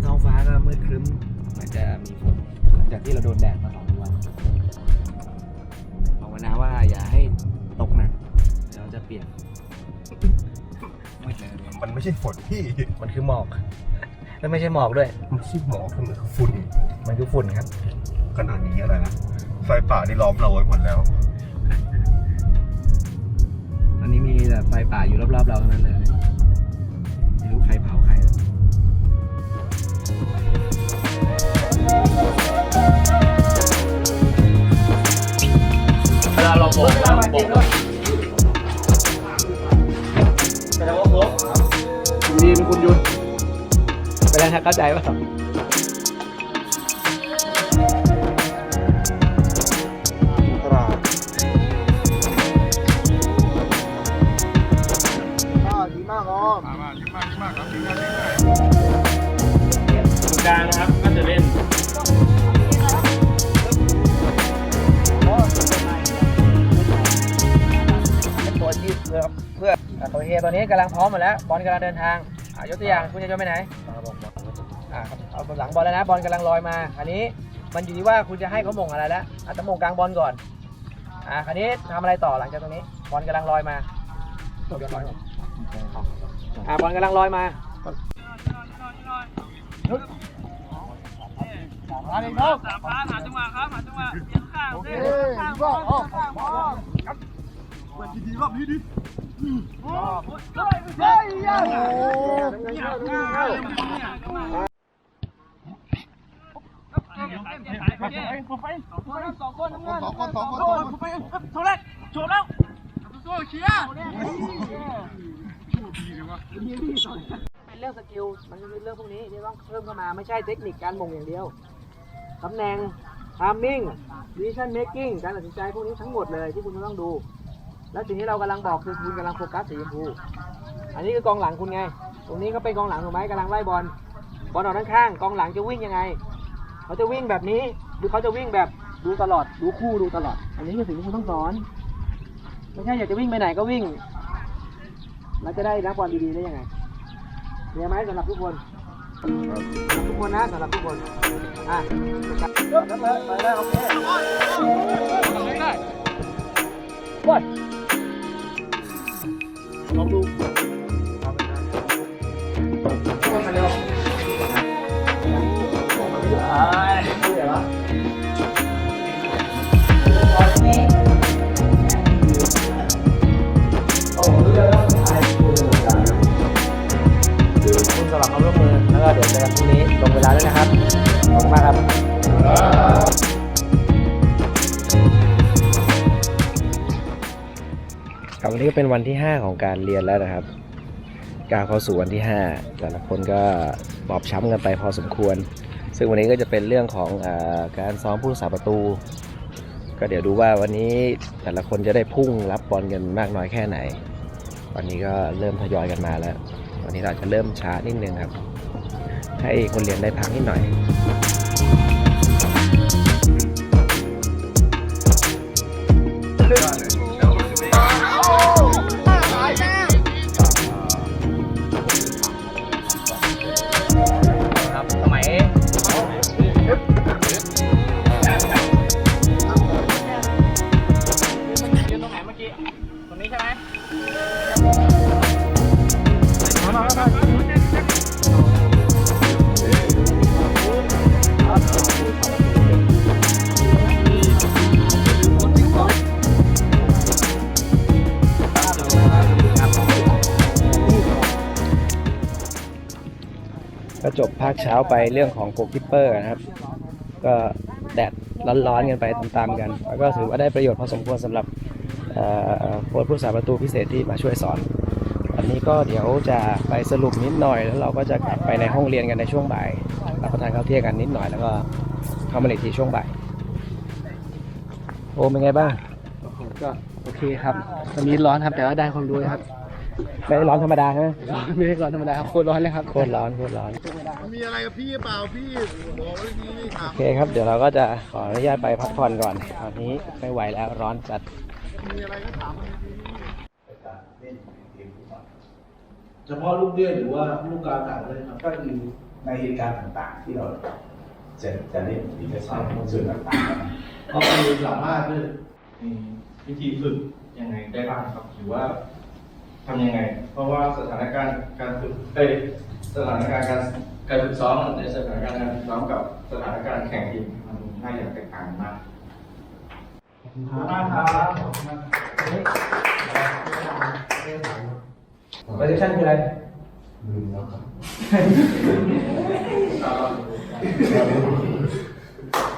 นนี้ท้องฟ้าก็มืดครึ้มมันจะมีฝนหลังจากที่เราโดนแดดมาสองวันภาวนาว่าอย่าให้ตกหนักเดี๋ยวเราจะเปียกมืดเลยมันไม่ใช่ฝนที่มันคือหมอก แล้วไม่ใช่หมอกด้วยมันไม่ใช่หมอกมันคือฝุ่นมันคือฝุ่นครับขนาดนี้อะไรนะไฟป่านี่ล้อมเราไว้หมดแล้วตอนนี้มีแต่ไฟป่าอยู่รอบๆเราทั้งนั้นเลยไม่รู้ใครเผาใคร เวลาเราโบกเราโบกดีเป็นคุณยุนไปแล้วเข้าใจป่ะตราดีมากอ๋อตรงกลางนะครับก็จะเล่นเป็น ออะตัวเฮตัวนี้กำลังพร้อมหมดแล้ว บอลกำลังเดินทางอะยกตัวอย่างคุณจะโยนไปไหนอะเอาหลังบอลแล้วนะ บอลกำลังลอยมา อันนี้มันอยู่ที่ว่าคุณจะให้เขาหมงอะไรแล้วอาจจะหมงกลางบอลก่อน อะคราวนี้ทำอะไรต่อหลังจากตรงนี้ บอลกำลังลอยมาอะบอลกำลังลอยมาเป็นเรื่อ เรื่องสกิล มันเป็นเรื่องพวกนี้ที่ต้องเพิ่มเข้ามาไม่ใช่เทคนิคการมงอย่างเดียว ตำแหน่ง timing decision making การตัดสินใจพวกนี้ทั้งหมดเลยที่คุณต้องดู แล้วสิ่งที่เรากำลังบอกคือคุณกำลังโฟกัสสีชมพู อันนี้คือกองหลังคุณไง ตรงนี้ก็เป็นกองหลังถูกไหมกำลังไล่บอล บอลออกด้านข้าง กองหลังจะวิ่งยังไง เขาจะวิ่งแบบนี้ หรือเขาจะวิ่งแบบดูตลอด ดูคู่ดูตลอด อันนี้คือสิ่งที่คุณต้องสอน ไม่ใช่อยากจะวิ่งไปไหนก็วิ่ง แล้วจะได้รับความดีๆได้ยังไงเรียนไหมสำหรับทุกคนสำหรับทุกคนนะสำหรับทุกคน อะเยไปเลยโอเคกดลอง ดู เป็นวันที่ 5 ของการเรียนแล้วนะครับก้าวเข้าสู่วันที่ 5 แต่ละคนก็บอบช้ำกันไปพอสมควร ซึ่งวันนี้ก็จะเป็นเรื่องของอการซ้อมผู้รักษาประตู ก็เดี๋ยวดูว่าวันนี้แต่ละคนจะได้พุ่งรับบอลกันมากน้อยแค่ไหนวันนี้ก็เริ่มทยอยกันมาแล้ว วันนี้เราจะเริ่มช้านิดนึงครับ ให้คนเรียนได้พักนิดหน่อยค ช้าไปเรื่องของโกคิปเปอร์นะครับ ก็แดดร้อนๆกันไปตามๆกัน แล้วก็ถือว่าได้ประโยชน์พอสมควรสำหรับเอ่อโค้ชผู้สาประตูพิเศษที่มาช่วยสอน วันนี้ก็เดี๋ยวจะไปสรุปนิดหน่อย แล้วเราก็จะกลับไปในห้องเรียนกันในช่วงบ่ายรับประทานข้าวเที่ยงกันนิดหน่อยแล้วก็เข้ามาอีกทีช่วงบ่ายโอ้เป็นไงบ้างก็โอเคครับตอนนี้ร้อนครับแต่ว่าได้ความรู้ครับไม่ร้อนธรรมดาใช่ไหมไม่ได้ร้อนธรรมดาครับโคตรร้อนเลยครับโคตรร้อนโคตรร้อน มีอะไรกับพี่เปล่าพี่บอกไว้ดีถามโอเคครับ เดี๋ยวเราก็จะขออนุญาตไปพักผ่อนก่อน ตอนนี้ไม่ไหวแล้วร้อนจัด มีอะไรก็ถามมันดีเฉพาะลูกเดือนหรือว่าลูกกาต่างเลยครับ ก็คือในเหตุการณ์ต่างๆ ที่เราจะจะเล่นหรือจะใช้ส่วนต่างๆก็คือสามารถด้วยมีวิธีฝึกยังไงได้บ้างครับหรือว่าทำยังไง เพราะว่าสถานการณ์การฝึกเอ้ยสถานการณ์การ การฝึกซ้อมในสถานการณ์การฝึกซ้อมกับสถานการณ์แข่งทีมมันน่าจะแตกต่างกันมากมากครับโปรเซชั่นคืออะไร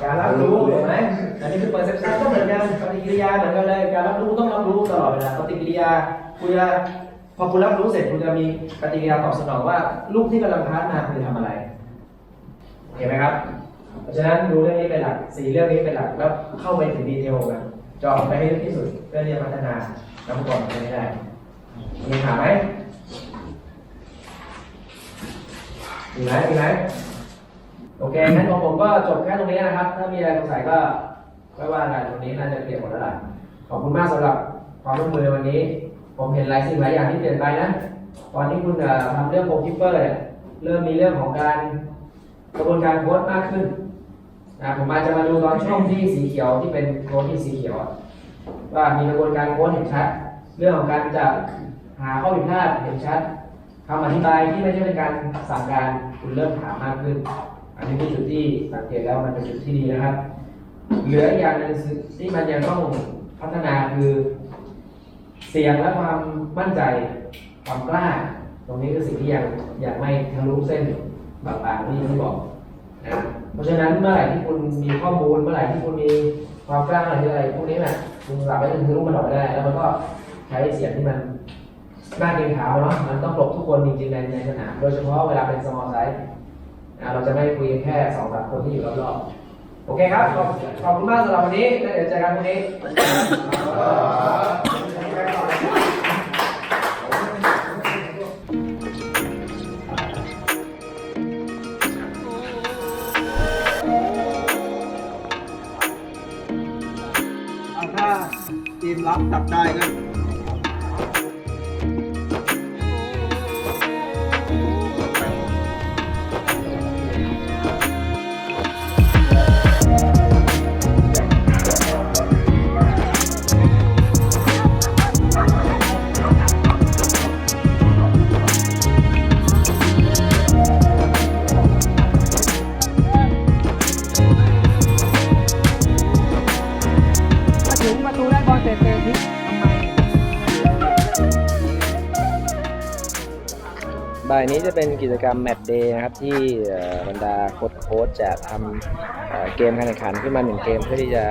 การรับรู้ถูกไหมอันนี้คือ perception ก็เหมือนกันปฏิกิริยาเหมือนกันเลย การรับรู้ต้องรับรู้ตลอดเวลาปฏิกิริยาคุณจะพ อคุณรับรู้เสร็จคุณจะมีปฏิกิริยาตอบสนองว่าลูกที่กำลังพาสมาคือทำอะไรโอเคไหมครับ เพราะฉะนั้นดูเรื่องนี้เป็นหลักสี่เรื่องนี้เป็นหลักแล้วเข้าไปถึงดีเทลกันจาะไปให้ลึกที่สุดเพื่อที่จะพัฒนาน้ำก่อนไปให้ได้มีถามไหมมีไหมมีไหมโอเคงั้นของผมก็จบแค่ตรงนี้นะครับ ถ้ามีอะไรสงสัยก็ค่อยว่ากันตรงนี้น่าจะเคลียร์หมดแล้วล่ะขอบคุณมากสำหรับความร่วมมือในวันนี้ ผมเห็นหลายสิ่งหลายอย่างที่เปลี่ยนไปนะ ตอนที่คุณทำเรื่องโปรคิปเปอร์เนี่ยเริ่มมีเรื่องของการกระบวนการโค้ดมากขึ้นนะผมอาจจะมาดูตอนช่องที่สีเขียวที่เป็นโค้ดที่สีเขียวว่ามีกระบวนการโค้ดเห็นชัด เรื่องของการจะหาข้อผิดพลาดเห็นชัดคำอธิบายที่ไม่ใช่เป็นการสั่งการคุณเริ่มถามมากขึ้น อันนี้เป็นจุดที่สังเกตแล้วมันเป็นจุดที่ดีนะครับ เหลืออย่างหนึงที่มันยังต้องพัฒนาคือ เสียงและความมั่นใจความกล้า ตรงนี้คือสิ่งที่ยังยังไม่ทะลุเส้นบางๆที่ที่บอกนะเพราะฉะนั้นเมื่อไหร่ที่คุณมีข้อมูลเมื่อไหร่ที่คุณมีความกล้าอะไรที่อะไรพวกนี้นะคุณหลับไปถึงทะลุมันออกไปได้แล้วมันก็ใช้เสียงที่มันน่าเกรงขาเนาะมันต้องปลบทุกคนจริงๆในในสนามโดยเฉพาะเวลาเป็น small size นะเราจะไม่คุยแค่สองสามคนที่อยู่รอบๆโอเคครับขอบขอบคุณมากสำหรับวันนี้แล้วเดี๋ยวเจอกันพรุ่งนี้ รับจับได้กัน นี้จะเป็นกิจกรรมแมตช์เดย์นะครับที่บรรดาโค้ชโค้ชจะทำเกมการแข่งขันขึ้นมาหนึ่งเกมเพื่อที่จะ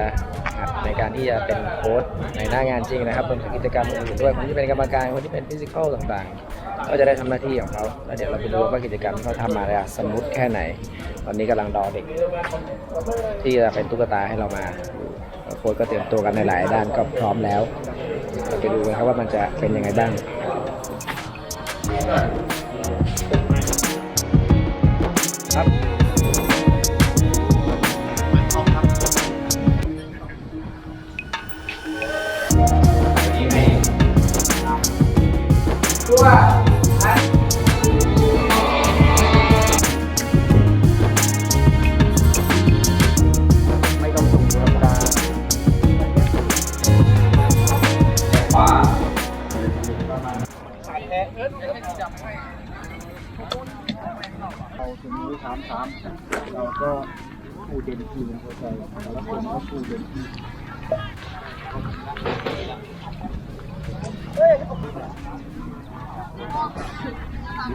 ในการที่จะเป็นโค้ชในหน้างานจริงนะครับรวมถึงกิจกรรมอื่นๆด้วยคนที่เป็นกรรมการคนที่เป็นฟิสิกอลต่างๆ ก็จะได้ทำหน้าที่ของเขาแล้วเดี๋ยวเราไปดูว่ากิจกรรมที่เขาทำมาเนี่ยสมูทแค่ไหน ตอนนี้กำลังรอเด็ก ที่จะเป็นตุ๊กตาให้เรามาโค้ชก็เตรียมตัวกันในหลายด้านก็พร้อมแล้วเราไปดูกันครับว่ามันจะเป็นยังไงบ้าง ครับตัว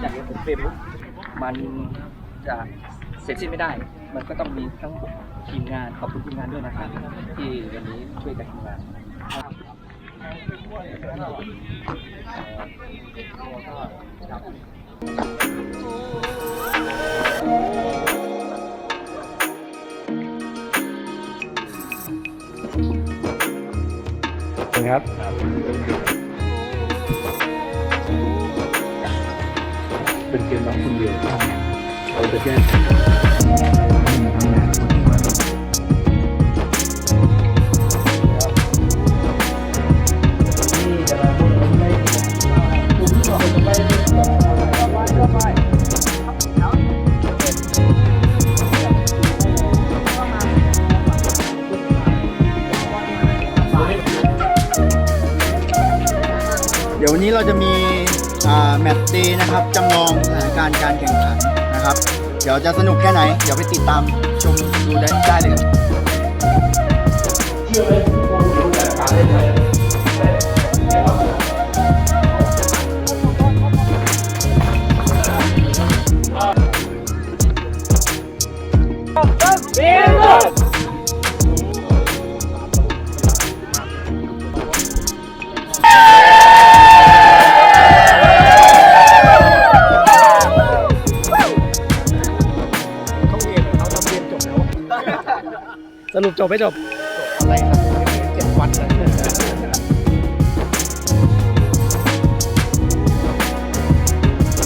จากนี้ผมเฟรมมันจะเสร็จสิ้นไม่ได้ มันก็ต้องมีทั้งทีมงานขอบคุณทีมงานด้วยนะครับที่วันนี้ช่วยกันทำงานครับ เป็นเกมแบบคนเดียวเราจะแก้ไขเดี๋ยววันนี้เราจะมีแมตช์เดย์นะครับจำลองสถา นะครับ เดี๋ยวจะสนุกแค่ไหน เดี๋ยวไปติดตามชมดูได้ได้เลยครับ รุปจบไม่จบ อะไรครับ